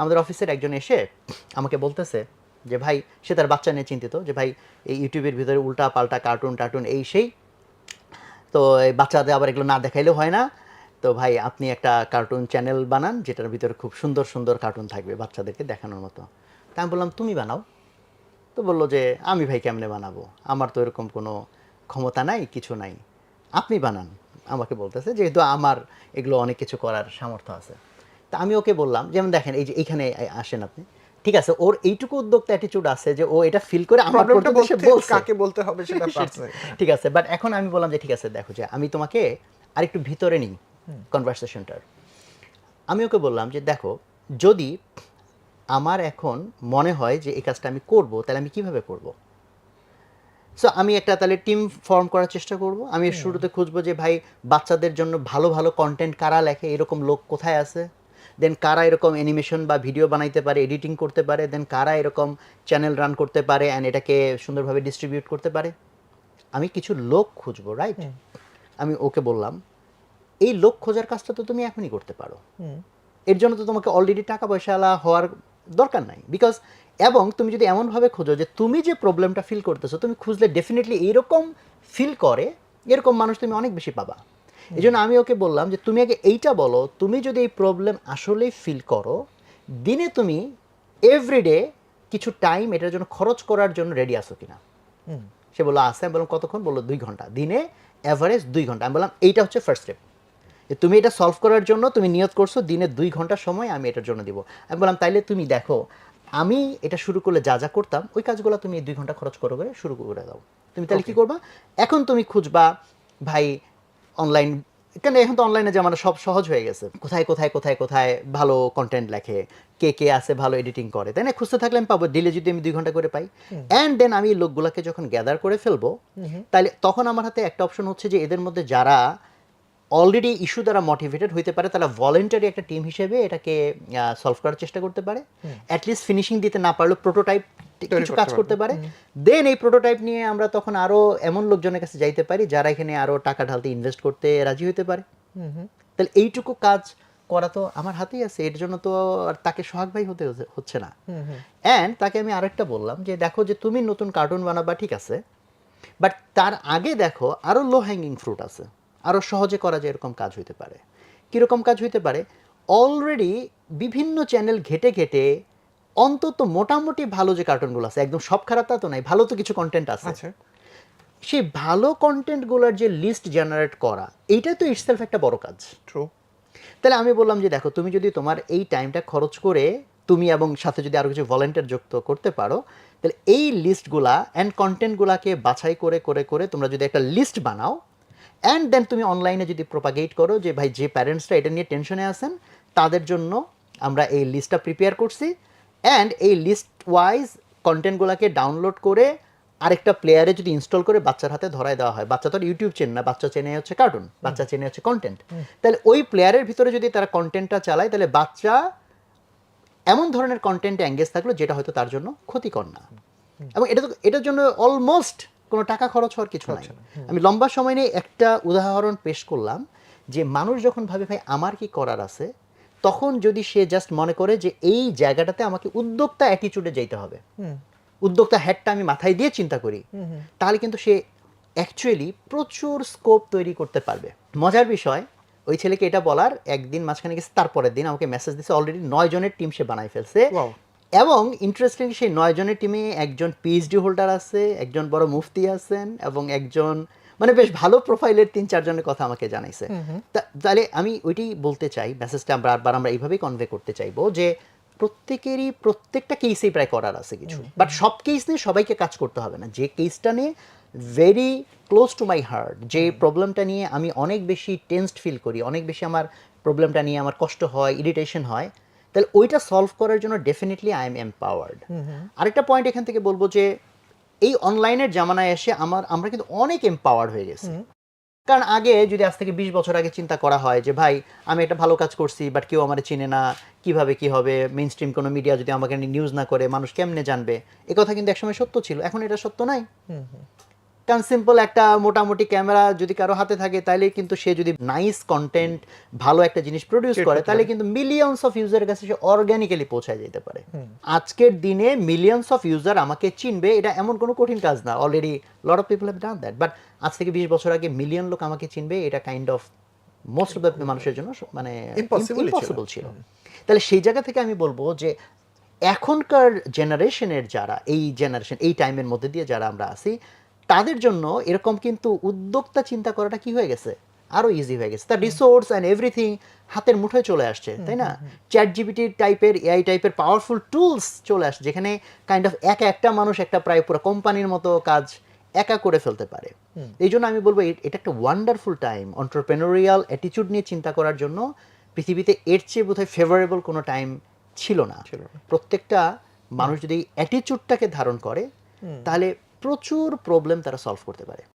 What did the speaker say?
আমাদের অফিসের একজন এসে আমাকে বলতেছে যে, ভাই, সে তার বাচ্চা নিয়ে চিন্তিত যে, ভাই, এই ইউটিউবের ভিতরে উল্টা পাল্টা কার্টুন টার্টুন, এই সেই। তো এই বাচ্চাদের আবার এগুলো না দেখাইলেও হয় না। তো ভাই, আপনি একটা কার্টুন চ্যানেল বানান যেটার ভিতরে খুব সুন্দর সুন্দর কার্টুন থাকবে বাচ্চাদেরকে দেখানোর মতো। তা আমি বললাম, তুমি বানাও। তো বলল যে, আমি ভাই কেমনে বানাবো? আমার তো এরকম কোনো ক্ষমতা নাই, কিছু নাই। আপনি বানান। আমাকে বলতেছে, যেহেতু আমার এগুলো অনেক কিছু করার সামর্থ্য আছে। তা আমি ওকে বললাম যেমন দেখেন এই যে এইখানে আসেন আপনি। ঠিক আছে ওর এইটুকু উদ্যোক্তা অ্যাটিটিউড আছে যে ও এটা ফিল করে আমার বলছে। কাকে বলতে হবে সেটা পারছে ঠিক আছে বাট এখন আমি বললাম যে ঠিক আছে দেখো যে আমি তোমাকে আরেকটু ভিতরে নিই কনভারসেশনটার আমি ওকে বললাম যে দেখো যদি আমার এখন মনে হয় যে এই কাজটা আমি করব তাহলে আমি কীভাবে করব? সো আমি একটা তাহলে টিম ফর্ম করার চেষ্টা করব। আমি শুরুতে খুঁজবো যে ভাই বাচ্চাদের জন্য ভালো ভালো কন্টেন্ট কারা লেখে? এরকম লোক কোথায় আছে? দেন কারা এরকম অ্যানিমেশন বা ভিডিও বানাইতে পারে এডিটিং করতে পারে দেন কারা এরকম চ্যানেল রান করতে পারে অ্যান্ড এটাকে সুন্দরভাবে ডিস্ট্রিবিউট করতে পারে? আমি কিছু লোক খুঁজবো রাইট আমি ওকে বললাম এই লোক খোঁজার কাজটা তো তুমি এখনই করতে পারো। এর জন্য তো তোমাকে অলরেডি টাকা পয়সাওয়ালা হওয়ার দরকার নাই। বিকজ এবং তুমি যদি এমনভাবে খোঁজো যে তুমি যে প্রবলেমটা ফিল করতেছো তুমি খুঁজলে ডেফিনেটলি এইরকম ফিল করে এরকম মানুষ তুমি অনেক বেশি পাবা। এই জন্য আমি ওকে বললাম যে তুমি আগে এইটা বলো তুমি যদি এই প্রবলেম আসলেই ফিল করো দিনে তুমি এভরিডে কিছু টাইম এটার জন্য খরচ করার জন্য রেডি আসো কিনা? সে বলল আসে আমি বললাম কতক্ষণ? বলল দুই ঘণ্টা। দিনে অ্যাভারেজ দুই ঘণ্টা। আমি বললাম এইটা হচ্ছে ফার্স্ট স্টেপ যে তুমি এটা সলভ করার জন্য তুমি নিয়ত করছ দিনে দুই ঘণ্টা সময় আমি এটার জন্য দিব। আমি বললাম তাইলে তুমি দেখো আমি এটা শুরু করলে যা যা করতাম ওই কাজগুলো তুমি এই দুই ঘণ্টা খরচ করো করে শুরু করে দাও। তুমি তাহলে কি করবা? এখন তুমি খুঁজবা ভাই অনলাইন কেন এখন তো অনলাইনে জামানা সব সহজ হয়ে গেছে। কোথায় কোথায় কোথায় কোথায় ভালো কন্টেন্ট লেখে কে কে আছে ভালো এডিটিং করে তাই না? খুঁজতে থাকলে আমি পাবো ডিলে যদি আমি দুই ঘণ্টা করে পাই। অ্যান্ড দেন আমি লোকগুলাকে যখন গ্যাদার করে ফেলব তাহলে তখন আমার হাতে একটা অপশন হচ্ছে যে এদের মধ্যে যারা অলরেডি ইস্যু দ্বারা মোটিভেটেড হইতে পারে তারা ভলেন্টারি একটা টিম হিসেবে এটাকে সলভ করার চেষ্টা করতে পারে। অ্যাটলিস্ট ফিনিশিং দিতে না পারলেও প্রোটোটাইপ কিছু কাজ করতে পারে। দেন এই প্রোটোটাইপ নিয়ে আমরা তখন আরও এমন লোকজনের কাছে যাইতে পারি যারা এখানে আরও টাকা ঢালতে ইনভেস্ট করতে রাজি হতে পারে। তাহলে এইটুকু কাজ করা তো আমার হাতেই আছে এর জন্য তো আর তাকে সোহাগ ভাই হতে হচ্ছে- না। অ্যান্ড তাকে আমি আরেকটা বললাম যে দেখো যে তুমি নতুন কার্টুন বানাবা ঠিক আছে। বাট তার আগে দেখো আরও লো হ্যাঙ্গিং ফ্রুট আছে। আরও সহজে করা যায় এরকম কাজ হইতে পারে। কীরকম কাজ হইতে পারে? অলরেডি বিভিন্ন চ্যানেল ঘেটে ঘেটে অন্তত মোটামুটি ভালো যে কার্টুনগুলো আছে একদম সব খারাপ তা তো নাই ভালো তো কিছু কন্টেন্ট আছে। সেই ভালো কন্টেন্টগুলোর যে লিস্ট জেনারেট করা এইটা তো ইটসেলফ একটা বড় কাজ। ট্রু তাহলে আমি বললাম যে দেখো তুমি যদি তোমার এই টাইমটা খরচ করে তুমি এবং সাথে যদি আরও কিছু ভলেন্টিয়ার যুক্ত করতে পারো তাহলে এই লিস্টগুলা অ্যান্ড কন্টেন্টগুলাকে বাছাই করে করে করে তোমরা যদি একটা লিস্ট বানাও অ্যান্ড দেন তুমি অনলাইনে যদি প্রোপাগেট করো যে ভাই যে প্যারেন্টসরা এটা নিয়ে টেনশনে আছেন তাদের জন্য আমরা এই লিস্টটা প্রিপেয়ার করছি। অ্যান্ড এই লিস্ট ওয়াইজ কন্টেন্টগুলোকে ডাউনলোড করে আরেকটা প্লেয়ারে যদি ইনস্টল করে বাচ্চার হাতে ধরায় দেওয়া হয়। বাচ্চা তো ইউটিউব চেন না বাচ্চা চেনে হচ্ছে কার্টুন বাচ্চা চেনে হচ্ছে কন্টেন্ট তাহলে ওই প্লেয়ারের ভিতরে যদি তারা কন্টেন্টটা চালায় তাহলে বাচ্চা এমন ধরনের কন্টেন্টে অ্যাঙ্গেজ থাকল যেটা হয়তো তার জন্য ক্ষতিকর না। এবং এটা তো এটার জন্য অলমোস্ট কোনো টাকা খরচ হওয়ার কিছু নাই। আমি লম্বা সময় নিয়ে একটা উদাহরণ পেশ করলাম যে মানুষ যখন ভাবে ভাই আমার কি করার আছে? তখন যদি সে জাস্ট মনে করে যে এই জায়গাটাতে আমাকে উদ্যোক্তা অ্যাটিচিউডে যেতে হবে। উদ্যোক্তা হ্যাটটা আমি মাথায় দিয়ে চিন্তা করি। তাহলে কিন্তু সে অ্যাকচুয়ালি প্রচুর স্কোপ তৈরি করতে পারবে। মজার বিষয় ওই ছেলেকে এটা বলার একদিন মাঝখানে গেছে তারপরের দিন আমাকে মেসেজ দিছে অলরেডি নয় জনের টিম সে বানাই ফেলছে. এবং ইন্টারেস্টিং সেই নয় জনের টিমে একজন পিএইচডি হোল্ডার আছে একজন বড় মুফতি আছেন এবং একজন মানে বেশ ভালো প্রোফাইলের তিন চারজনের কথা আমাকে জানাইছে। তাহলে আমি ওইটাই বলতে চাই মেসেজটা আমরা আরবার আমরা এইভাবেই কনভে করতে চাইব যে প্রত্যেকেরই প্রত্যেকটা কেসেই প্রায় করার আছে কিছু। বাট সব কেস নিয়ে সবাইকে কাজ করতে হবে না। যে কেসটা নিয়ে very close to my heart যে প্রবলেমটা নিয়ে আমি অনেক বেশি টেন্সড ফিল করি অনেক বেশি আমার প্রবলেমটা নিয়ে আমার কষ্ট হয় ইরিটেশন হয় তাহলে ওইটা সলভ করার জন্য ডেফিনেটলি আই এম এম্পাওয়ার্ড আরেকটা পয়েন্ট এখান থেকে বলব যে এই অনলাইনের জামানায় এসে আমার আমরা কিন্তু অনেক এম্পাওয়ার্ড হয়ে গেছি। কারণ আগে যদি আজ থেকে বিশ বছর আগে চিন্তা করা হয় যে ভাই আমি একটা ভালো কাজ করছি বাট কেউ আমার চিনে না কীভাবে কি হবে? মেইন স্ট্রিম কোনো মিডিয়া যদি আমাকে নিউজ না করে মানুষ কেমনে জানবে? এ কথা কিন্তু একসময় সত্য ছিল এখন এটা সত্য নাই। কারণ সিম্পল একটা মোটামুটি ক্যামেরা যদি কারও হাতে থাকে তাহলে কিন্তু সে যদি নাইস কন্টেন্ট ভালো একটা জিনিস প্রডিউস করে তাহলে কিন্তু মিলিয়নস অফ ইউজারের কাছে সে অর্গানিক্যালি পৌঁছায় যেতে পারে। আজকের দিনে মিলিয়নস অফ ইউজার আমাকে চিনবে এটা এমন কোনো কঠিন কাজ না। Already lot of people have done that but আজ থেকে বিশ বছর আগে মিলিয়ন লোক আমাকে চিনবে এটা kind of most of the মানুষের জন্য মানে ইম্পসিবল ছিল। তাহলে সেই জায়গা থেকে আমি বলব যে এখনকার জেনারেশনের যারা এই জেনারেশন এই টাইমের মধ্যে দিয়ে যারা আমরা আছি তাদের জন্য এরকম কিন্তু উদ্যোক্তা চিন্তা করাটা কি হয়ে গেছে? আরও ইজি হয়ে গেছে। তার রিসোর্স অ্যান্ড এভরিথিং হাতের মুঠোয় চলে আসছে তাই না? চ্যাট জিবিটি টাইপের এআই টাইপের পাওয়ারফুল টুলস চলে আসছে যেখানে কাইন্ড অফ এক একটা মানুষ একটা প্রায় পুরো কোম্পানির মতো কাজ একা করে ফেলতে পারে। এই জন্য আমি বলব এটা একটা ওয়ান্ডারফুল টাইম অন্টারপ্রেনোরিয়াল অ্যাটিটিউড নিয়ে চিন্তা করার জন্য পৃথিবীতে এর চেয়ে বোধহয় ফেভারেবল কোনো টাইম ছিল না। প্রত্যেকটা মানুষ যদি অ্যাটিটিউডটাকে ধারণ করে তাহলে প্রচুর প্রবলেম তারা সলভ করতে পারে।